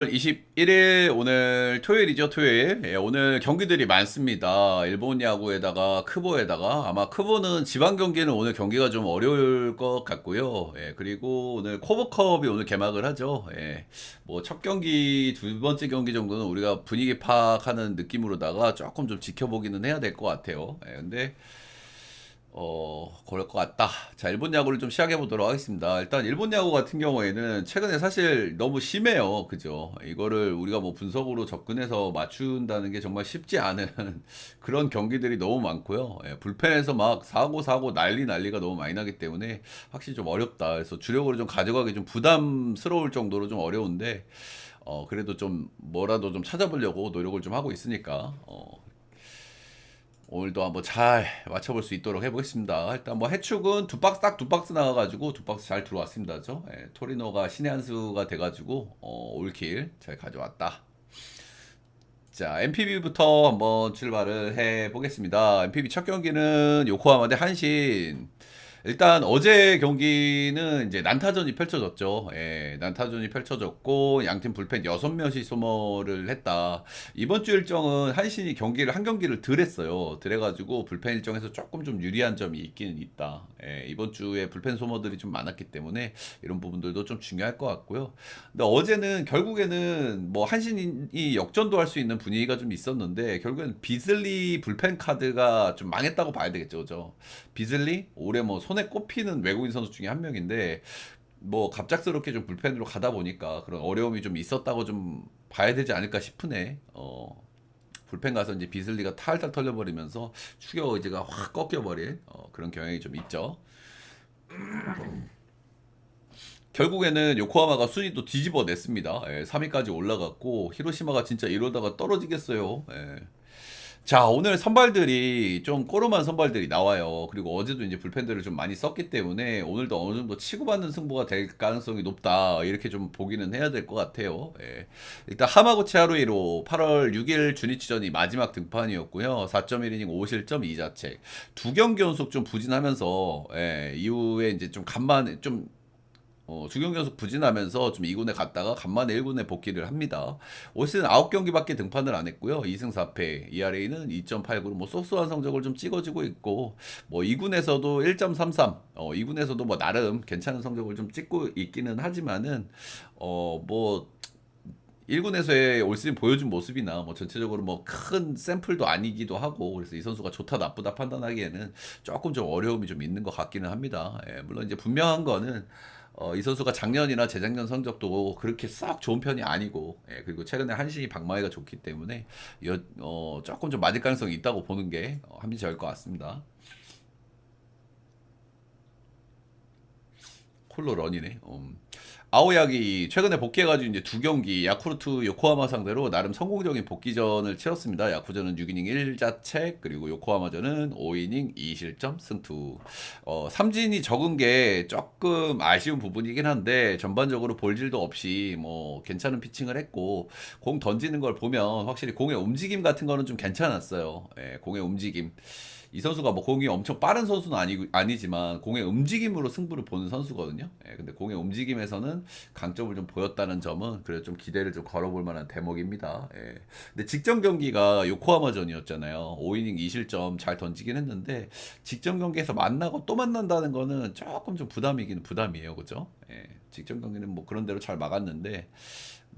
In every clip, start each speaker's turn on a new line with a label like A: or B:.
A: 21일 오늘 토요일이죠 토요일. 예, 오늘 경기들이 많습니다. 일본 야구에다가 크보에다가 아마 크보는 지방 경기는 오늘 경기가 좀 어려울 것 같고요. 예, 그리고 오늘 코보컵이 오늘 개막을 하죠. 예, 뭐첫 경기 두 번째 경기 정도는 우리가 분위기 파악하는 느낌으로다가 조금 좀 지켜보기는 해야 될 것 같아요. 예, 근데 어, 그럴 것 같다. 자, 일본 야구를 좀 시작해 보도록 하겠습니다. 일단 일본 야구 같은 경우에는 최근에 사실 너무 심해요. 그죠? 이거를 우리가 뭐 분석으로 접근해서 맞춘다는 게 정말 쉽지 않은 그런 경기들이 너무 많고요. 예, 불펜에서 막 사고 사고 난리 난리가 너무 많이 나기 때문에 확실히 좀 어렵다. 그래서 주력으로 좀 가져가기 좀 부담스러울 정도로 좀 어려운데 어, 그래도 좀 뭐라도 좀 찾아보려고 노력을 좀 하고 있으니까 어, 오늘도 한번 잘 맞춰볼 수 있도록 해보겠습니다. 일단 뭐 해축은 두 박스 딱 두 박스 나와가지고 두 박스 잘 들어왔습니다. 죠 예, 토리노가 신의 한 수가 돼가지고 어, 올킬 잘 가져왔다. 자 MPB부터 한번 출발을 해보겠습니다. MPB 첫 경기는 요코하마 대 한신 일단 어제 경기는 이제 난타전이 펼쳐졌죠. 예, 난타전이 펼쳐졌고 양팀 불펜 6명씩 소모를 했다. 이번 주 일정은 한신이 경기를 한 경기를 덜 했어요. 덜해가지고 불펜 일정에서 조금 좀 유리한 점이 있기는 있다. 예, 이번 주에 불펜 소모들이 좀 많았기 때문에 이런 부분들도 좀 중요할 것 같고요. 근데 어제는 결국에는 뭐 한신이 역전도 할 수 있는 분위기가 좀 있었는데 결국엔 비슬리 불펜 카드가 좀 망했다고 봐야 되겠죠. 그죠? 비슬리 올해 뭐 손에 꼽히는 외국인 선수 중에 한 명인데 뭐 갑작스럽게 좀 불펜으로 가다 보니까 그런 어려움이 좀 있었다고 좀 봐야 되지 않을까 싶으네. 어. 불펜 가서 이제 비슬리가 탈탈 털려버리면서 추격 의지가 확 꺾여버린 어, 그런 경향이 좀 있죠. 결국에는 요코하마가 순위도 뒤집어 냈습니다. 예, 3위까지 올라갔고 히로시마가 진짜 이러다가 떨어지겠어요. 예. 자, 오늘 선발들이 좀 꼬름한 선발들이 나와요. 그리고 어제도 이제 불펜들을 좀 많이 썼기 때문에 오늘도 어느 정도 치고받는 승부가 될 가능성이 높다. 이렇게 좀 보기는 해야 될 것 같아요. 예. 일단 하마구치 하루이로 8월 6일 주니치전이 마지막 등판이었고요. 4.1이닝 5실점 2자책. 두 경기 연속 좀 부진하면서 예, 이후에 이제 좀 간만에 좀 어, 주경 연속 부진하면서 좀 2군에 갔다가 간만에 1군에 복귀를 합니다. 올 시즌 9경기밖에 등판을 안 했고요. 2승 4패, ERA는 2.89로 뭐 쏘쏘한 성적을 좀 찍어주고 있고 뭐 2군에서도 1.33, 어, 2군에서도 뭐 나름 괜찮은 성적을 좀 찍고 있기는 하지만은 어뭐 1군에서의 올 시즌 보여준 모습이나 뭐 전체적으로 뭐 큰 샘플도 아니기도 하고 그래서 이 선수가 좋다 나쁘다 판단하기에는 조금 좀 어려움이 좀 있는 것 같기는 합니다. 예, 물론 이제 분명한 거는 어, 이 선수가 작년이나 재작년 성적도 그렇게 싹 좋은 편이 아니고 예, 그리고 최근에 한신이 박마이가 좋기 때문에 여, 어, 조금 좀 맞을 가능성이 있다고 보는 게 어, 합리적일 것 같습니다. 콜로 런이네. 음. 아오야기 최근에 복귀해가지고 이제 두 경기 야쿠르트 요코하마 상대로 나름 성공적인 복귀전을 치렀습니다. 야쿠전은 6이닝 1자책 그리고 요코하마전은 5이닝 2실점 승투. 어, 삼진이 적은 게 조금 아쉬운 부분이긴 한데 전반적으로 볼질도 없이 뭐 괜찮은 피칭을 했고 공 던지는 걸 보면 확실히 공의 움직임 같은 거는 좀 괜찮았어요. 예, 공의 움직임. 이 선수가 뭐 공이 엄청 빠른 선수는 아니, 아니지만 공의 움직임으로 승부를 보는 선수거든요. 예, 근데 공의 움직임에서는 강점을 좀 보였다는 점은 그래도 좀 기대를 좀 걸어볼 만한 대목입니다. 예. 근데 직전 경기가 요코하마전이었잖아요. 5이닝 2실점 잘 던지긴 했는데 직전 경기에서 만나고 또 만난다는 거는 조금 좀 부담이긴 부담이에요. 그죠? 예. 직전 경기는 뭐 그런 대로 잘 막았는데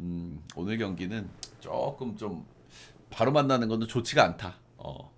A: 음, 오늘 경기는 조금 좀 바로 만나는 거는 좋지가 않다. 어.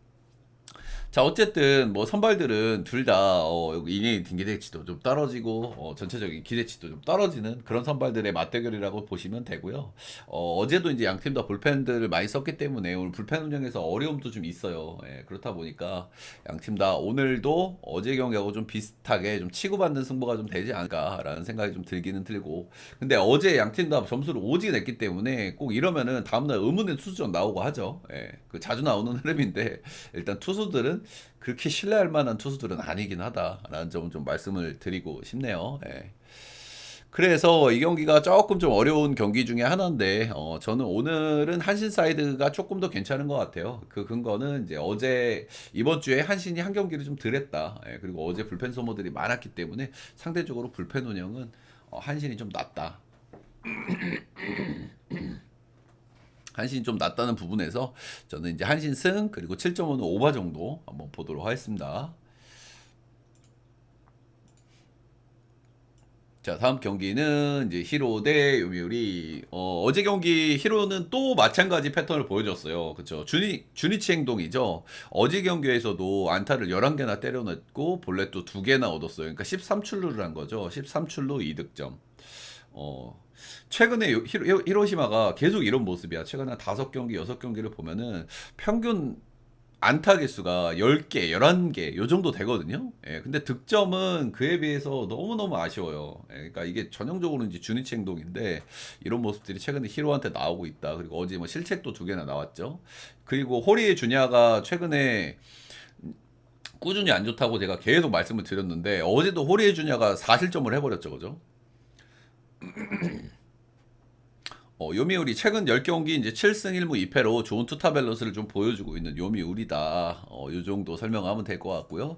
A: 자 어쨌든 뭐 선발들은 둘다 어, 이닝 기대치도 좀 떨어지고 어, 전체적인 기대치도 좀 떨어지는 그런 선발들의 맞대결이라고 보시면 되고요. 어, 제도 이제 양 팀 다 불펜들을 많이 썼기 때문에 오늘 불펜 운영에서 어려움도 좀 있어요. 예, 그렇다 보니까 양 팀 다 오늘도 어제 경기하고 좀 비슷하게 좀 치고받는 승부가 좀 되지 않을까라는 생각이 좀 들기는 들고 근데 어제 양 팀 다 점수를 오지게 냈기 때문에 꼭 이러면은 다음날 의문의 투수전 나오고 하죠. 예, 그 자주 나오는 흐름인데 일단 투수들은 그렇게 신뢰할 만한 투수들은 아니긴 하다라는 점은 좀 말씀을 드리고 싶네요. 예. 그래서 이 경기가 조금 좀 어려운 경기 중에 하나인데 어, 저는 오늘은 한신 사이드가 조금 더 괜찮은 것 같아요. 그 근거는 이제 어제 이번 주에 한신이 한 경기를 좀 덜했다. 예, 그리고 어제 불펜 소모들이 많았기 때문에 상대적으로 불펜 운영은 어, 한신이 좀 낫다. 한신이 좀 낮다는 부분에서 저는 이제 한신 승 그리고 7.5는 오바 정도 한번 보도록 하겠습니다. 자 다음 경기는 이제 히로 대 요미우리. 어, 어제 경기 히로는 또 마찬가지 패턴을 보여줬어요. 그쵸? 주니, 주니치 행동이죠. 어제 경기에서도 안타를 11개나 때려냈고 볼넷도 2개나 얻었어요. 그러니까 13출루를 한 거죠. 13출루 2득점 어, 최근에 요- 히로, 히로시마가 계속 이런 모습이야 최근에 한 5경기 6경기를 보면은 평균 안타 개수가 10개, 11개 요 정도 되거든요. 예, 근데 득점은 그에 비해서 너무너무 아쉬워요. 예, 그러니까 이게 전형적으로 이제 주니치 행동인데 이런 모습들이 최근에 히로한테 나오고 있다. 그리고 어제 뭐 실책도 두 개나 나왔죠. 그리고 호리의 주냐가 최근에 꾸준히 안 좋다고 제가 계속 말씀을 드렸는데 어제도 호리의 주냐가 4실점을 해버렸죠. 그죠? 어, 요미우리 최근 10경기 이제 7승 1무 2패로 좋은 투타 밸런스를 좀 보여주고 있는 요미우리다. 어, 요 정도 설명하면 될 것 같고요.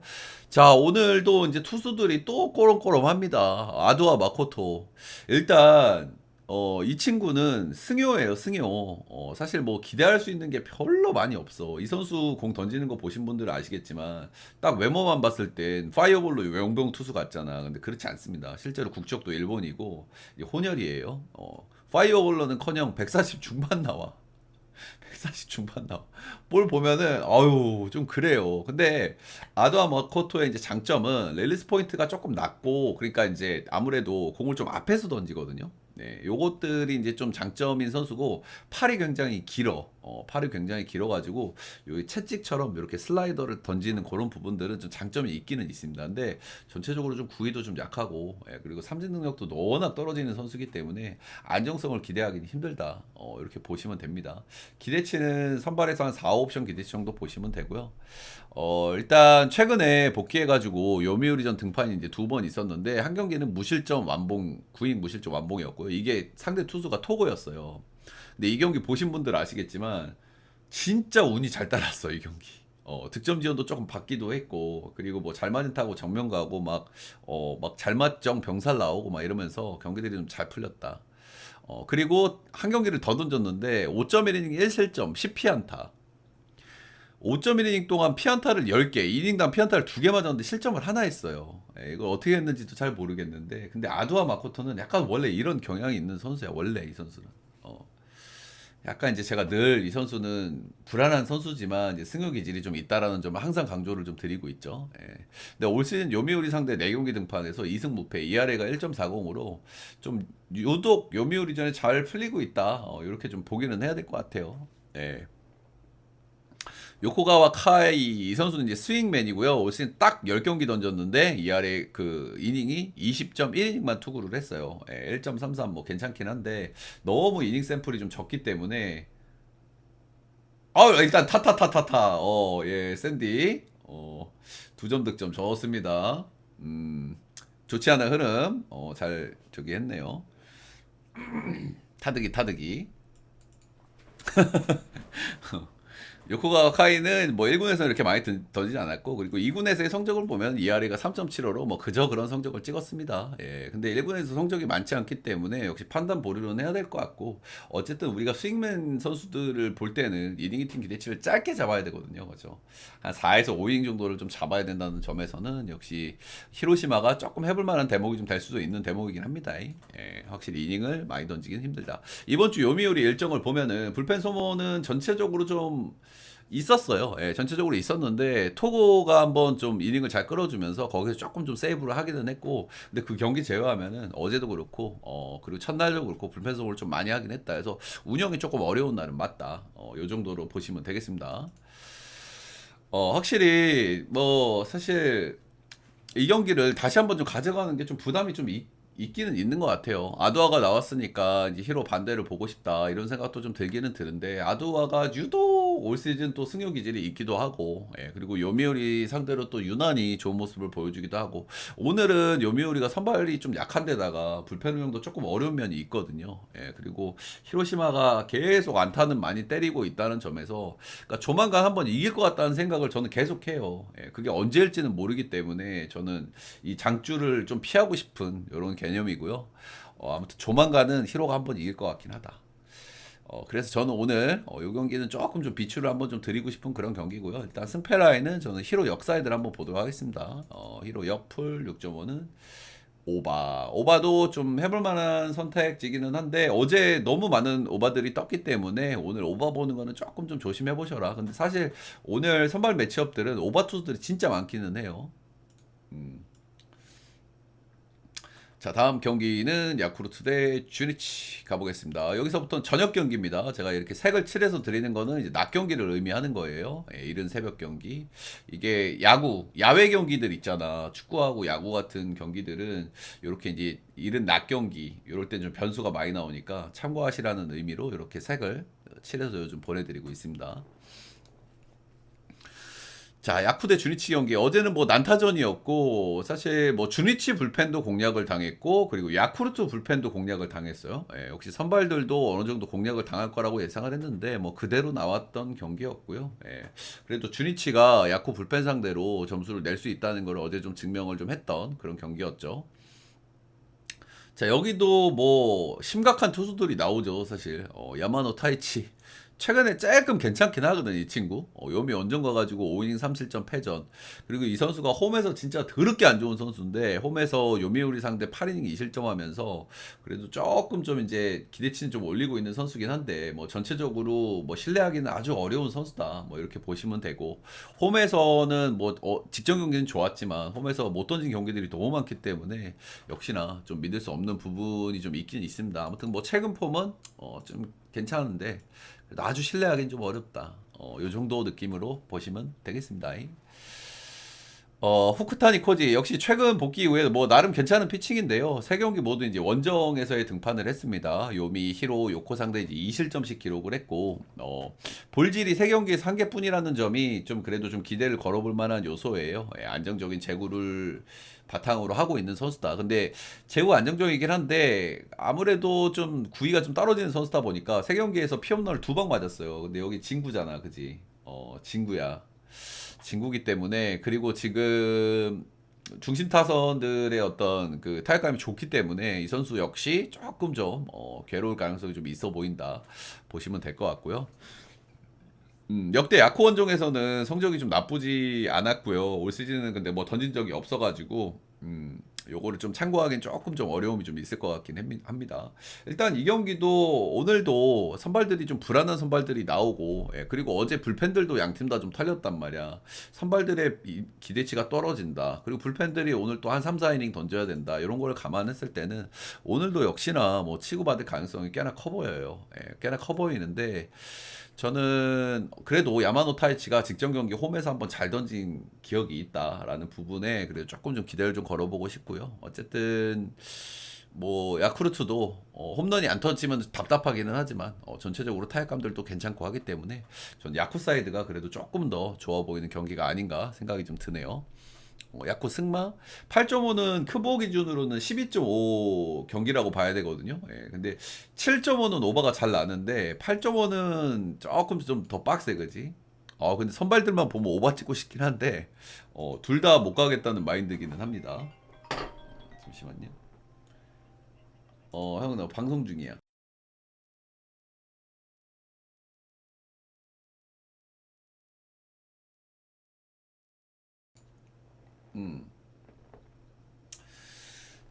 A: 자, 오늘도 이제 투수들이 또 꼬름꼬름합니다. 아두와 마코토. 일단 어, 이 친구는 승효예요, 승효. 어, 사실 뭐 기대할 수 있는 게 별로 많이 없어. 이 선수 공 던지는 거 보신 분들은 아시겠지만 딱 외모만 봤을 땐 파이어볼로 용병 투수 같잖아. 근데 그렇지 않습니다. 실제로 국적도 일본이고 혼혈이에요. 어, 파이어볼로는 커녕 140 중반 나와. 140 중반 나와. 볼 보면은 아유 좀 그래요. 근데 아도아 마코토의 이제 장점은 렐리스 포인트가 조금 낮고 그러니까 이제 아무래도 공을 좀 앞에서 던지거든요. 네, 요것들이 이제 좀 장점인 선수고 팔이 굉장히 길어. 어, 팔이 굉장히 길어가지고 요 채찍처럼 이렇게 슬라이더를 던지는 그런 부분들은 좀 장점이 있기는 있습니다. 근데 전체적으로 좀 구위도 좀 약하고 예, 그리고 삼진 능력도 워낙 떨어지는 선수기 때문에 안정성을 기대하기는 힘들다. 어, 이렇게 보시면 됩니다. 기대치는 선발에서 한 4, 5옵션 기대치 정도 보시면 되고요. 어, 일단 최근에 복귀해가지고 요미우리전 등판이 이제 두 번 있었는데 한 경기는 무실점 완봉, 9인 무실점 완봉이었고요. 이게 상대 투수가 토고였어요. 근데 이 경기 보신 분들 아시겠지만 진짜 운이 잘 따랐어 이 경기. 어, 득점 지원도 조금 받기도 했고 그리고 뭐 잘 맞은 타고 정면 가고 막 어, 막 잘 맞정 병살 나오고 막 이러면서 경기들이 좀 잘 풀렸다. 어, 그리고 한 경기를 더 던졌는데 5.1이닝 1실점 10피안타. 5.1이닝 동안 피안타를 10개, 이닝당 피안타를 2개 맞았는데 실점을 하나 했어요. 예, 이걸 어떻게 했는지도 잘 모르겠는데 근데 아두아 마코토는 약간 원래 이런 경향이 있는 선수야. 원래 이 선수는. 어. 약간 이제 제가 늘 이 선수는 불안한 선수지만 승효 기질이 좀 있다라는 점을 항상 강조를 좀 드리고 있죠. 예. 근데 올 시즌 요미우리 상대 4경기 등판에서 2승 무패, ERA가 1.40으로 좀 유독 요미우리 전에 잘 풀리고 있다. 어, 이렇게 좀 보기는 해야 될 것 같아요. 예. 요코가와 카이 이 선수는 이제 스윙맨이고요. 올 시즌 딱 10경기 던졌는데 ERA 그 이닝이 20.1이닝만 투구를 했어요. 예, 1.33 뭐 괜찮긴 한데 너무 이닝 샘플이 좀 적기 때문에 아 일단 타타타타타 어예 샌디 어두 점 득점 좋습니다. 음 좋지 않은 흐름 어 잘 저기 했네요. 타득이 타득이 요코가 카이는 뭐 1군에서 이렇게 많이 던- 던지지 않았고 그리고 2군에서의 성적을 보면 ERA가 3.75로 뭐 그저 그런 성적을 찍었습니다. 예. 근데 1군에서 성적이 많지 않기 때문에 역시 판단 보류는 해야 될 것 같고 어쨌든 우리가 스윙맨 선수들을 볼 때는 이닝 히팅 기대치를 짧게 잡아야 되거든요. 그죠? 한 4에서 5이닝 정도를 좀 잡아야 된다는 점에서는 역시 히로시마가 조금 해볼 만한 대목이 좀 될 수도 있는 대목이긴 합니다. 예. 확실히 이닝을 많이 던지긴 힘들다. 이번 주 요미우리 일정을 보면은 불펜 소모는 전체적으로 좀 있었어요. 예, 전체적으로 있었는데 토고가 한번 좀 이닝을 잘 끌어주면서 거기서 조금 좀 세이브를 하기는 했고, 근데 그 경기 제외하면은 어제도 그렇고, 어 그리고 첫날도 그렇고 불펜 소모를 좀 많이 하긴 했다. 그래서 운영이 조금 어려운 날은 맞다. 어, 요 정도로 보시면 되겠습니다. 어 확실히 뭐 사실 이 경기를 다시 한번 좀 가져가는 게 좀 부담이 좀 있, 있기는 있는 것 같아요. 아두아가 나왔으니까 이제 히로 반대를 보고 싶다 이런 생각도 좀 들기는 드는데 아두아가 유독 올 시즌 또 승효 기질이 있기도 하고 예, 그리고 요미우리 상대로 또 유난히 좋은 모습을 보여주기도 하고 오늘은 요미우리가 선발이 좀 약한데다가 불펜 운영도 조금 어려운 면이 있거든요. 예, 그리고 히로시마가 계속 안타는 많이 때리고 있다는 점에서 그러니까 조만간 한번 이길 것 같다는 생각을 저는 계속해요. 예, 그게 언제일지는 모르기 때문에 저는 이 장주를 좀 피하고 싶은 이런 개념이고요. 어, 아무튼 조만간은 히로가 한번 이길 것 같긴 하다. 어, 그래서 저는 오늘 어, 이 경기는 조금 좀 비추를 한번 좀 드리고 싶은 그런 경기고요. 일단 승패 라인은 저는 히로 역사이드를 한번 보도록 하겠습니다. 어, 히로 역풀 6.5는 오바. 오바도 좀 해볼 만한 선택지기는 한데 어제 너무 많은 오바들이 떴기 때문에 오늘 오바 보는 거는 조금 좀 조심해 보셔라. 근데 사실 오늘 선발 매치업들은 오바 투수들이 진짜 많기는 해요. 자, 다음 경기는 야쿠르트 대 주니치 가보겠습니다. 여기서부터는 저녁 경기입니다. 제가 이렇게 색을 칠해서 드리는 거는 이제 낮 경기를 의미하는 거예요. 예, 이른 새벽 경기. 이게 야구, 야외 경기들 있잖아. 축구하고 야구 같은 경기들은 이렇게 이제 이른 낮 경기, 이럴 땐 좀 변수가 많이 나오니까 참고하시라는 의미로 이렇게 색을 칠해서 요즘 보내드리고 있습니다. 자, 야쿠 대 주니치 경기. 어제는 뭐 난타전이었고, 사실 뭐 주니치 불펜도 공략을 당했고, 그리고 야쿠르트 불펜도 공략을 당했어요. 예, 역시 선발들도 어느 정도 공략을 당할 거라고 예상을 했는데, 뭐 그대로 나왔던 경기였고요. 예, 그래도 주니치가 야쿠 불펜 상대로 점수를 낼 수 있다는 걸 어제 좀 증명을 좀 했던 그런 경기였죠. 자, 여기도 뭐 심각한 투수들이 나오죠, 사실. 어, 야마노 타이치. 최근에 조금 괜찮긴 하거든, 이 친구. 어, 요미 원정 가가지고 5이닝 3실점 패전. 그리고 이 선수가 홈에서 진짜 더럽게 안 좋은 선수인데, 홈에서 요미우리 상대 8이닝 2실점 하면서, 그래도 조금 좀 이제 기대치는 좀 올리고 있는 선수긴 한데, 뭐 전체적으로 뭐 신뢰하기는 아주 어려운 선수다. 뭐 이렇게 보시면 되고, 홈에서는 뭐, 어, 직전 경기는 좋았지만, 홈에서 못 던진 경기들이 너무 많기 때문에, 역시나 좀 믿을 수 없는 부분이 좀 있긴 있습니다. 아무튼 뭐 최근 폼은, 어, 좀 괜찮은데, 아주 신뢰하기는 좀 어렵다. 어, 요 정도 느낌으로 보시면 되겠습니다. 어, 후쿠타니 코지 역시 최근 복귀 이후에 뭐 나름 괜찮은 피칭인데요. 세 경기 모두 이제 원정에서의 등판을 했습니다. 요미, 히로, 요코 상대 이제 2실점씩 기록을 했고 어, 볼질이 세 경기에서 한 개뿐이라는 점이 좀 그래도 좀 기대를 걸어볼 만한 요소예요. 예, 안정적인 제구를 바탕으로 하고 있는 선수다. 근데 제구 안정적이긴 한데 아무래도 좀 구위가 좀 떨어지는 선수다 보니까 세 경기에서 피홈런을 두 방 맞았어요. 근데 여기 진구잖아, 그지? 어, 진구야. 진구기 때문에 그리고 지금 중심 타선들의 어떤 그 타격감이 좋기 때문에 이 선수 역시 조금 좀 어, 괴로울 가능성이 좀 있어 보인다 보시면 될 것 같고요. 음, 역대 야코 원정에서는 성적이 좀 나쁘지 않았고요. 올 시즌은 근데 뭐 던진 적이 없어가지고 음, 요거를 좀 참고하기엔 조금 좀 어려움이 좀 있을 것 같긴 합니- 합니다. 일단 이 경기도 오늘도 선발들이 좀 불안한 선발들이 나오고 예, 그리고 어제 불펜들도 양 팀 다 좀 털렸단 말이야. 선발들의 이- 기대치가 떨어진다. 그리고 불펜들이 오늘 또 한 3, 4이닝 던져야 된다. 이런 걸 감안했을 때는 오늘도 역시나 뭐 치고받을 가능성이 꽤나 커 보여요. 예, 꽤나 커 보이는데 저는 그래도 야마노 타이치가 직전 경기 홈에서 한번 잘 던진 기억이 있다라는 부분에 그래도 조금 좀 기대를 좀 걸어보고 싶고요. 어쨌든 뭐 야쿠르트도 어, 홈런이 안 터지면 답답하기는 하지만 어, 전체적으로 타격감들도 괜찮고 하기 때문에 전 야쿠 사이드가 그래도 조금 더 좋아 보이는 경기가 아닌가 생각이 좀 드네요. 어, 야쿠 승마 8.5는 크보 기준으로는 12.5 경기라고 봐야 되거든요. 예, 근데 7.5는 오버가 잘 나는데 8.5는 조금 좀 더 빡세 그지? 어 근데 선발들만 보면 오버 찍고 싶긴 한데 어, 둘 다 못 가겠다는 마인드기는 합니다. 잠시만요. 어, 형, 나 방송 중이야. 음.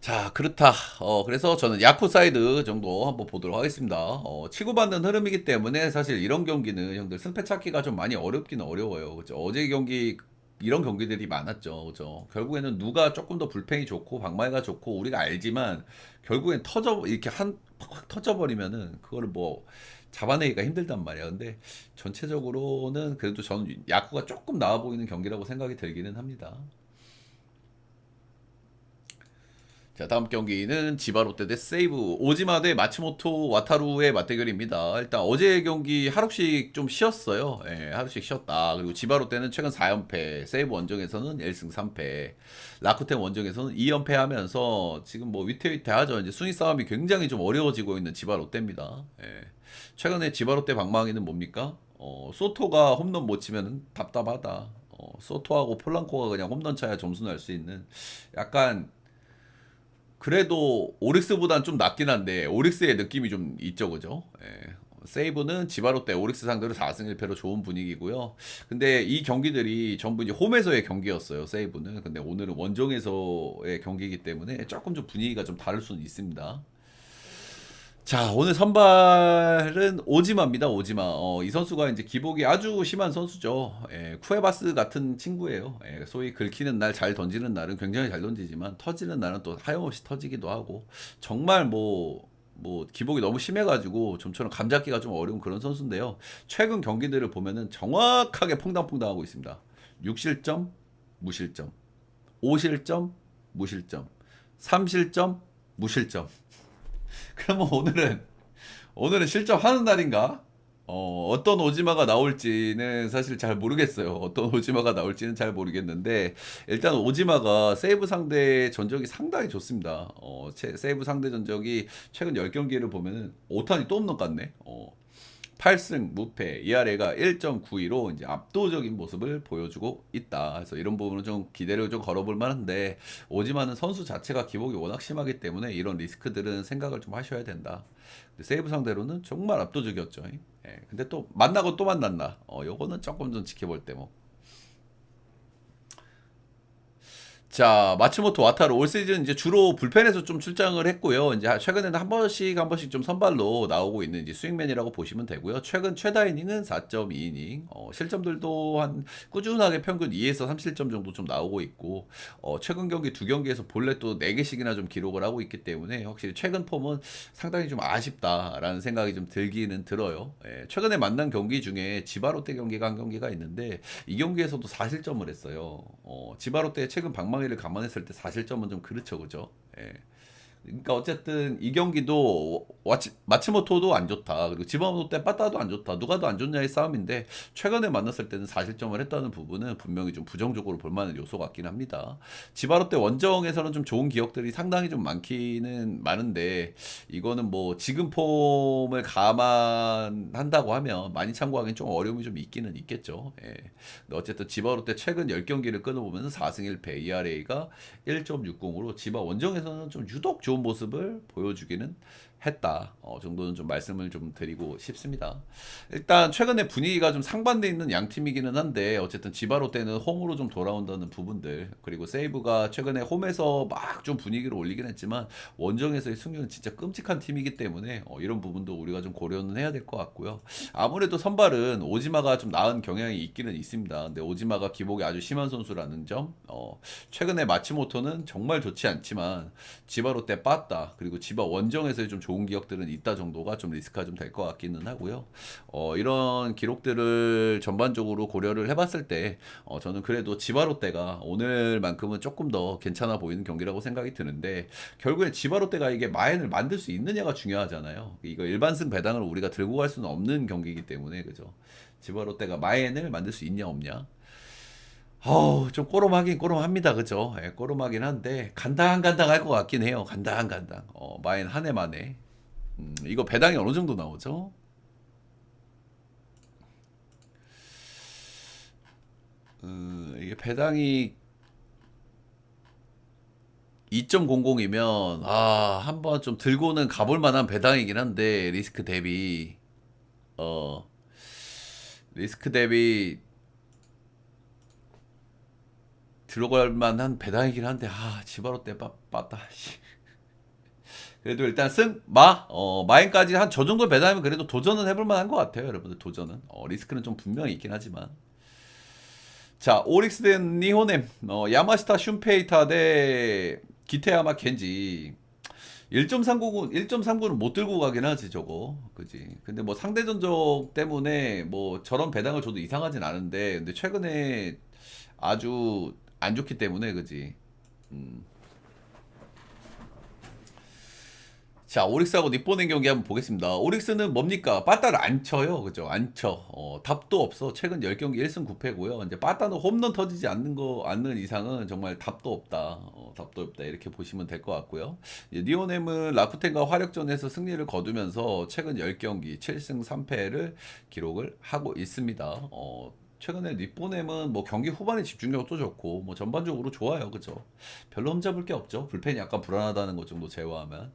A: 자, 그렇다. 어, 그래서 저는 야쿠 사이드 정도 한번 보도록 하겠습니다. 어, 치고받는 흐름이기 때문에 사실 이런 경기는 형들 승패 찾기가 좀 많이 어렵기는 어려워요. 그죠? 어제 경기 이런 경기들이 많았죠. 그죠? 결국에는 누가 조금 더 불펜이 좋고 방망이가 좋고 우리가 알지만 결국엔 터져 이렇게 한 확 터져버리면은 그거를 뭐 잡아내기가 힘들단 말이야. 근데 전체적으로는 그래도 저는 야쿠가 조금 나아 보이는 경기라고 생각이 들기는 합니다. 자, 다음 경기는 지바 롯데 대 세이브 오지마 대 마츠모토 와타루의 맞대결입니다. 일단 어제 경기 하루씩 좀 쉬었어요. 예, 하루씩 쉬었다. 그리고 지바 롯데는 최근 4연패, 세이브 원정에서는 1승 3패, 라쿠텐 원정에서는 2연패 하면서 지금 뭐 위태위태하죠. 이제 순위 싸움이 굉장히 좀 어려워지고 있는 지바 롯데입니다. 예. 최근에 지바 롯데 방망이는 뭡니까? 어, 소토가 홈런 못 치면 답답하다. 어, 소토하고 폴란코가 그냥 홈런 차야 점수 날 수 있는 약간 그래도 오릭스보단 좀 낫긴 한데 오릭스의 느낌이 좀 있죠, 그죠? 예. 세이브는 지바롯데 오릭스 상대로 4승 1패로 좋은 분위기고요. 근데 이 경기들이 전부 이제 홈에서의 경기였어요. 세이브는. 근데 오늘은 원정에서의 경기이기 때문에 조금 좀 분위기가 좀 다를 수는 있습니다. 자, 오늘 선발은 오지마입니다. 오지마. 어, 이 선수가 이제 기복이 아주 심한 선수죠. 예, 쿠에바스 같은 친구예요. 예, 소위 긁히는 날 잘 던지는 날은 굉장히 잘 던지지만 터지는 날은 또 하염없이 터지기도 하고 정말 뭐뭐 기복이 너무 심해가지고 좀처럼 감잡기가 좀 어려운 그런 선수인데요. 최근 경기들을 보면은 정확하게 퐁당퐁당하고 있습니다. 6실점, 무실점, 5실점, 무실점, 3실점, 무실점. 그러면 오늘은 오늘은 실점하는 날인가? 어, 어떤 오지마가 나올지는 사실 잘 모르겠어요. 어떤 오지마가 나올지는 잘 모르겠는데 일단 오지마가 세이브 상대 전적이 상당히 좋습니다. 어, 체- 세이브 상대 전적이 최근 10경기를 보면은 5탄이 또 없는 것 같네. 어. 8승 무패 ERA가 1.92로 이제 압도적인 모습을 보여주고 있다. 그래서 이런 부분은 좀 기대를 좀 걸어볼 만한데 오지마는 선수 자체가 기복이 워낙 심하기 때문에 이런 리스크들은 생각을 좀 하셔야 된다. 세이브 상대로는 정말 압도적이었죠. 예. 근데 또 만나고 또 만났나? 어, 요거는 조금 좀 지켜볼 대목. 자, 마츠모토 와타루 올 시즌 이제 주로 불펜에서 좀 출장을 했고요. 이제 최근에는 한 번씩 한 번씩 좀 선발로 나오고 있는 이제 스윙맨이라고 보시면 되고요. 최근 최다 이닝은 4.2이닝. 어, 실점들도 한 꾸준하게 평균 2에서 3실점 정도 좀 나오고 있고 어, 최근 경기 두 경기에서 본래 또 4개씩이나 좀 기록을 하고 있기 때문에 확실히 최근 폼은 상당히 좀 아쉽다라는 생각이 좀 들기는 들어요. 예, 최근에 만난 경기 중에 지바롯데 경기가 한 경기가 있는데 이 경기에서도 4실점을 했어요. 어, 지바롯데 최근 방망 이를 감안했을 때 4실점은 좀 그렇죠, 그죠? 예. 그러니까 어쨌든 이 경기도 와치, 마츠모토도 안 좋다. 그리고 지바모토 때 빠따도 안 좋다. 누가 더 안 좋냐의 싸움인데 최근에 만났을 때는 4실점을 했다는 부분은 분명히 좀 부정적으로 볼 만한 요소 같긴 합니다. 지바로 때 원정에서는 좀 좋은 기억들이 상당히 좀 많기는 많은데 이거는 뭐 지금 폼을 감안한다고 하면 많이 참고하기는 좀 어려움이 좀 있기는 있겠죠. 예. 어쨌든 지바로 때 최근 10경기를 끊어보면 4승 1패 ERA가 1.60으로 지바 원정에서는 좀 유독 좋은 모습을 보여주기는 했다. 어, 정도는 좀 말씀을 좀 드리고 싶습니다. 일단 최근에 분위기가 좀 상반돼 있는 양 팀이기는 한데 어쨌든 지바로 때는 홈으로 좀 돌아온다는 부분들 그리고 세이브가 최근에 홈에서 막 좀 분위기를 올리긴 했지만 원정에서의 승률은 진짜 끔찍한 팀이기 때문에 어, 이런 부분도 우리가 좀 고려는 해야 될 것 같고요. 아무래도 선발은 오지마가 좀 나은 경향이 있기는 있습니다. 근데 오지마가 기복이 아주 심한 선수라는 점, 어, 최근에 마치모토는 정말 좋지 않지만 지바로 때 빠따 그리고 지바 원정에서의 좀 좋은 기억들은 있다 정도가 좀 리스크가 좀 될 것 같기는 하고요. 어, 이런 기록들을 전반적으로 고려를 해봤을 때 어, 저는 그래도 지바로 때가 오늘만큼은 조금 더 괜찮아 보이는 경기라고 생각이 드는데 결국에 지바로 때가 이게 마인을 만들 수 있느냐가 중요하잖아요. 이거 일반승 배당을 우리가 들고 갈 수는 없는 경기이기 때문에 그죠. 지바로 때가 마인을 만들 수 있냐 없냐. 어우, 좀 꼬름하긴 꼬름합니다. 그죠? 예, 꼬름하긴 한데, 간당간당 할 것 같긴 해요. 간당간당. 어, 마인 한 해 만에. 음, 이거 배당이 어느 정도 나오죠? 음, 이게 배당이 2.00이면, 아, 한번 좀 들고는 가볼 만한 배당이긴 한데, 리스크 대비, 어, 리스크 대비 들어갈 만한 배당이긴 한데 아 지바로 때 빠, 씨. 그래도 일단 승, 마, 어, 마인까지 한 저 정도 배당이면 그래도 도전은 해볼 만한 것 같아요, 여러분들. 도전은. 어, 리스크는 좀 분명히 있긴 하지만. 자, 오릭스 대 니호넴, 어, 야마시타 슌페이타 대 기테야마 켄지. 1.39는 1.39는 못 들고 가긴 하지 저거 그지 근데 뭐 상대 전적 때문에 뭐 저런 배당을 줘도 이상하진 않은데 근데 최근에 아주 안 좋기 때문에 그지 음. 자 오릭스하고 니뽀넨 경기 한번 보겠습니다. 오릭스는 뭡니까? 빠따를 안 쳐요. 그죠? 안 쳐. 어, 답도 없어. 최근 10경기 1승 9패고요. 이제 빠따는 홈런 터지지 않는 거 않는 이상은 정말 답도 없다. 어, 답도 없다. 이렇게 보시면 될 것 같고요. 니오넴은 라쿠텐과 화력전에서 승리를 거두면서 최근 10경기 7승 3패를 기록을 하고 있습니다. 어, 최근에 니뽀넴은 뭐 경기 후반에 집중력도 좋고 뭐 전반적으로 좋아요. 그죠? 별로 흠잡을 게 없죠. 불펜이 약간 불안하다는 것 정도 제외하면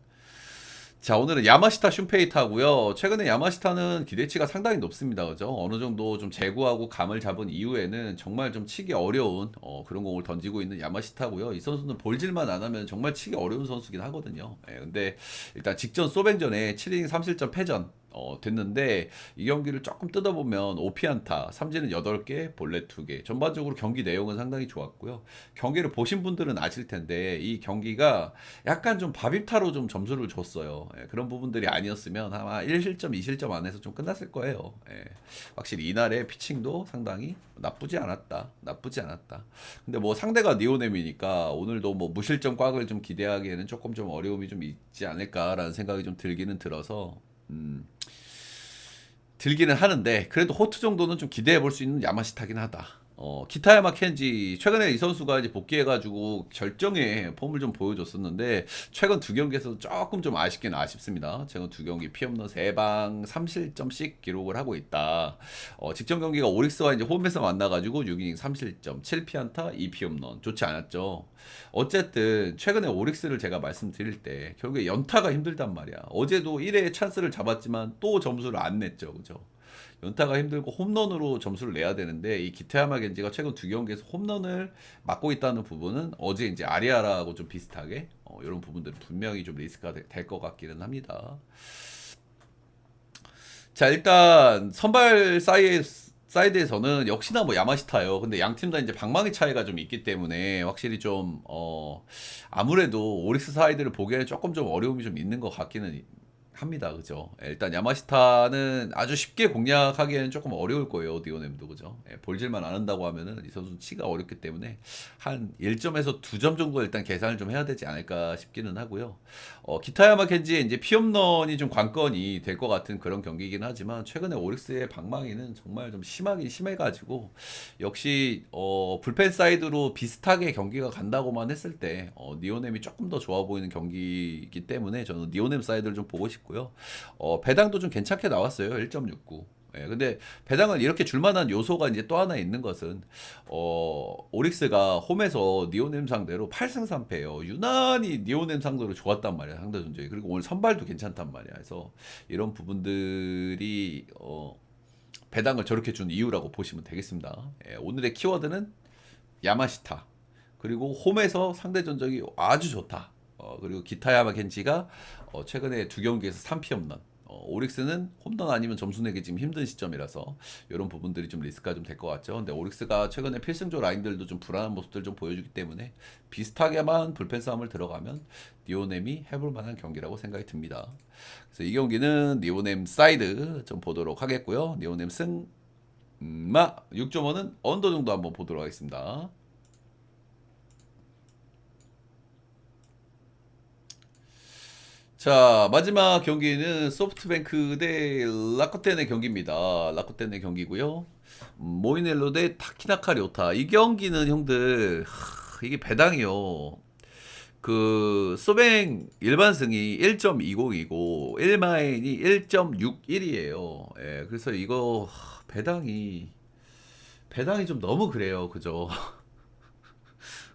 A: 자, 오늘은 야마시타 슌페이타고요. 최근에 야마시타는 기대치가 상당히 높습니다. 그죠? 어느 정도 좀 제구하고 감을 잡은 이후에는 정말 좀 치기 어려운 어, 그런 공을 던지고 있는 야마시타고요. 이 선수는 볼질만 안 하면 정말 치기 어려운 선수긴 하거든요. 예, 근데 일단 직전 소뱅전에 7이닝 3실점 패전 어, 됐는데 이 경기를 조금 뜯어보면 오피안타, 삼진은 8개, 볼넷 2개. 전반적으로 경기 내용은 상당히 좋았고요. 경기를 보신 분들은 아실 텐데 이 경기가 약간 좀 바비타로 좀 점수를 줬어요. 예, 그런 부분들이 아니었으면 아마 1실점, 2실점 안에서 좀 끝났을 거예요. 예, 확실히 이날의 피칭도 상당히 나쁘지 않았다. 나쁘지 않았다. 근데 뭐 상대가 니오넴이니까 오늘도 뭐 무실점 꽉을 좀 기대하기에는 조금 좀 어려움이 좀 있지 않을까라는 생각이 좀 들기는 들어서 음, 들기는 하는데 그래도 호투 정도는 좀 기대해 볼 수 있는 야마시타긴 하다. 어, 기타야 마 켄지 최근에 이 선수가 이제 복귀해가지고 결정의 폼을 좀 보여줬었는데 최근 두 경기에서 조금 좀 아쉽긴 아쉽습니다. 최근 두 경기 피없는 세방 3실점씩 기록을 하고 있다. 어, 직전 경기가 오릭스와 이제 홈에서 만나가지고 6이닝 3실점 7피안타 2피홈런 좋지 않았죠. 어쨌든 최근에 오릭스를 제가 말씀드릴 때 결국에 연타가 힘들단 말이야. 어제도 1회에 찬스를 잡았지만 또 점수를 안 냈죠. 그죠? 연타가 힘들고 홈런으로 점수를 내야 되는데 이 기타야마 겐지가 최근 두 경기에서 홈런을 맡고 있다는 부분은 어제 이제 아리아라하고 좀 비슷하게 어, 이런 부분들은 분명히 좀 리스크가 될 것 같기는 합니다. 자 일단 선발 사이에 사이드에서는 역시나 뭐 야마시타요. 근데 양 팀 다 이제 방망이 차이가 좀 있기 때문에 확실히 좀 어 아무래도 오릭스 사이드를 보기에는 조금 좀 어려움이 좀 있는 것 같기는 합니다. 그죠? 예, 일단 야마시타는 아주 쉽게 공략하기에는 조금 어려울 거예요. 디오넴도 그죠? 예, 볼질만 안 한다고 하면은 이 선수 치가 어렵기 때문에 한 1점에서 2점 정도 일단 계산을 좀 해야 되지 않을까 싶기는 하고요. 어, 기타야마 켄지의 이제 피홈런이 좀 관건이 될 것 같은 그런 경기이긴 하지만 최근에 오릭스의 방망이는 정말 좀 심하긴 심해가지고 역시 어, 불펜 사이드로 비슷하게 경기가 간다고만 했을 때 어, 니오넴이 조금 더 좋아 보이는 경기이기 때문에 저는 니오넴 사이드를 좀 보고 싶 고요. 어, 배당도 좀 괜찮게 나왔어요. 1.69. 예, 근데 배당을 이렇게 줄만한 요소가 이제 또 하나 있는 것은 어, 오릭스가 홈에서 니오넴 상대로 8승 3패예요. 유난히 니오넴 상대로 좋았단 말이야. 상대 전적이. 그리고 오늘 선발도 괜찮단 말이야. 그래서 이런 부분들이 어, 배당을 저렇게 준 이유라고 보시면 되겠습니다. 예, 오늘의 키워드는 야마시타. 그리고 홈에서 상대 전적이 아주 좋다. 어, 그리고 기타야마 겐지가 어, 최근에 두 경기에서 3피 홈런. 어, 오릭스는 홈런 아니면 점수 내기 지금 힘든 시점이라서 이런 부분들이 좀 리스크가 좀 될 것 같죠. 근데 오릭스가 최근에 필승조 라인들도 좀 불안한 모습들 좀 보여주기 때문에 비슷하게만 불펜 싸움을 들어가면 니오넴이 해볼 만한 경기라고 생각이 듭니다. 그래서 이 경기는 니오넴 사이드 좀 보도록 하겠고요. 니오넴 승, 음, 마 6.5는 언더 정도 한번 보도록 하겠습니다. 자 마지막 경기는 소프트뱅크 대 라쿠텐의 경기입니다. 라쿠텐의 경기고요. 음, 모이넬로 대 타키나카 료타. 이 경기는 형들 하, 이게 배당이요. 그 소뱅 일반승이 1.20이고 1마인이 1.61이에요. 예, 그래서 이거 하, 배당이 배당이 좀 너무 그래요. 그죠?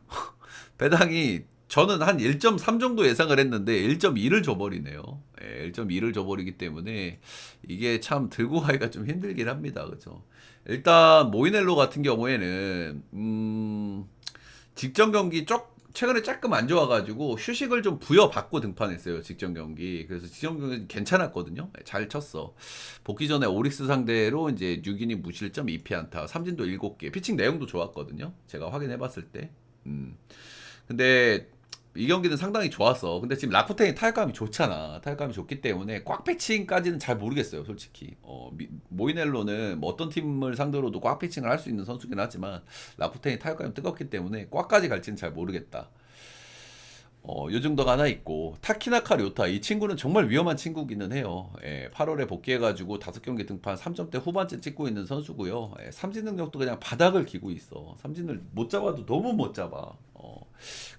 A: 배당이 저는 한 1.3 정도 예상을 했는데 1.2를 줘버리네요. 예, 1.2를 줘버리기 때문에 이게 참 들고 가기가 좀 힘들긴 합니다. 그죠? 일단 모이넬로 같은 경우에는 음, 직전 경기 쪽 최근에 조금 안 좋아가지고 휴식을 좀 부여받고 등판했어요 직전 경기 그래서 직전 경기 괜찮았거든요 예, 잘 쳤어 복귀 전에 오릭스 상대로 이제 6이닝 무실점 2피 안타 삼진도 7개 피칭 내용도 좋았거든요 제가 확인해봤을 때 음. 근데 이 경기는 상당히 좋았어. 근데 지금 라쿠텐이 타격감이 좋잖아. 타격감이 좋기 때문에 꽉 패칭까지는 잘 모르겠어요, 솔직히. 어, 미, 모이넬로는 뭐 어떤 팀을 상대로도 꽉 패칭을 할 수 있는 선수긴 하지만 라쿠텐이 타격감이 뜨겁기 때문에 꽉까지 갈지는 잘 모르겠다. 어, 요 정도가 하나 있고 타키나카 료타 이 친구는 정말 위험한 친구기는 해요. 예, 8월에 복귀해가지고 다섯 경기 등판 3점대 후반째 찍고 있는 선수고요. 예, 삼진 능력도 그냥 바닥을 기고 있어. 삼진을 못 잡아도 너무 못 잡아. 어,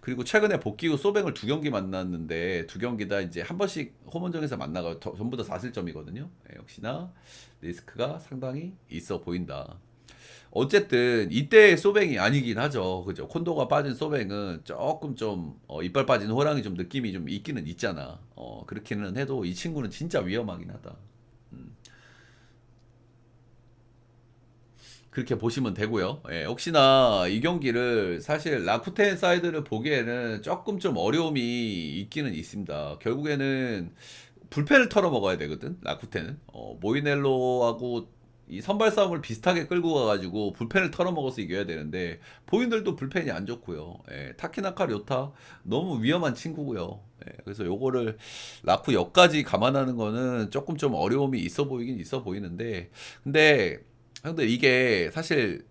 A: 그리고 최근에 복귀 후 소뱅을 두 경기 만났는데 두 경기 다 이제 한 번씩 홈원정에서 만나가 더- 전부 다 4실점이거든요. 예, 역시나 리스크가 상당히 있어 보인다. 어쨌든 이때 소뱅이 아니긴 하죠. 그죠? 콘도가 빠진 소뱅은 조금 좀 어, 이빨 빠진 호랑이 좀 느낌이 좀 있기는 있잖아. 어, 그렇기는 해도 이 친구는 진짜 위험하긴 하다. 음. 그렇게 보시면 되고요. 예, 혹시나 이 경기를 사실 라쿠텐 사이드를 보기에는 조금 좀 어려움이 있기는 있습니다. 결국에는 불펜을 털어 먹어야 되거든. 라쿠텐은 어, 모이넬로하고 이 선발 싸움을 비슷하게 끌고 가가지고 불펜을 털어 먹어서 이겨야 되는데 보인들도 불펜이 안 좋고요. 예, 타키나카 료타 너무 위험한 친구고요. 예, 그래서 요거를 라쿠 역까지 감안하는 거는 조금 좀 어려움이 있어 보이긴 있어 보이는데 근데 근데 이게 사실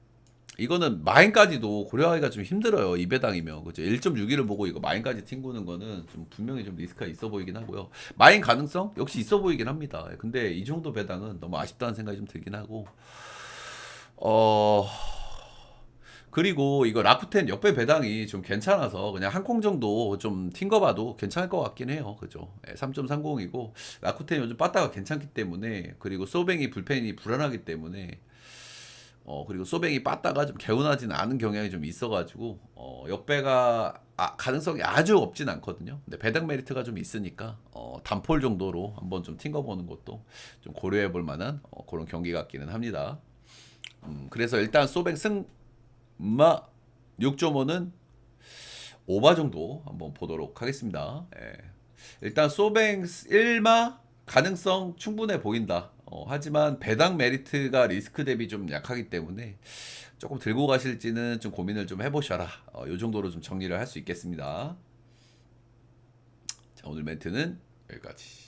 A: 이거는 마인까지도 고려하기가 좀 힘들어요. 이 배당이면. 그죠? 1.61을 보고 이거 마인까지 튕구는 거는 좀 분명히 좀 리스크가 있어 보이긴 하고요. 마인 가능성 역시 있어 보이긴 합니다. 근데 이 정도 배당은 너무 아쉽다는 생각이 좀 들긴 하고. 어 그리고 이거 라쿠텐 역배 배당이 좀 괜찮아서 그냥 한 콩 정도 좀 튕겨봐도 괜찮을 것 같긴 해요. 그죠? 3.30이고 라쿠텐 요즘 빠따가 괜찮기 때문에 그리고 소뱅이 불펜이 불안하기 때문에 어 그리고 소뱅이 빠따가 좀 개운하진 않은 경향이 좀 있어가지고 어 역배가 아, 가능성이 아주 없진 않거든요. 근데 배당 메리트가 좀 있으니까 어 단폴 정도로 한번 좀 튕겨보는 것도 좀 고려해 볼 만한 어, 그런 경기 같기는 합니다. 음, 그래서 일단 소뱅 승마 6.5는 오바 정도 한번 보도록 하겠습니다. 예. 일단 소뱅 1마 가능성 충분해 보인다. 어, 하지만 배당 메리트가 리스크 대비 좀 약하기 때문에 조금 들고 가실지는 좀 고민을 좀 해보셔라. 어, 요 정도로 좀 정리를 할 수 있겠습니다. 자, 오늘 멘트는 여기까지.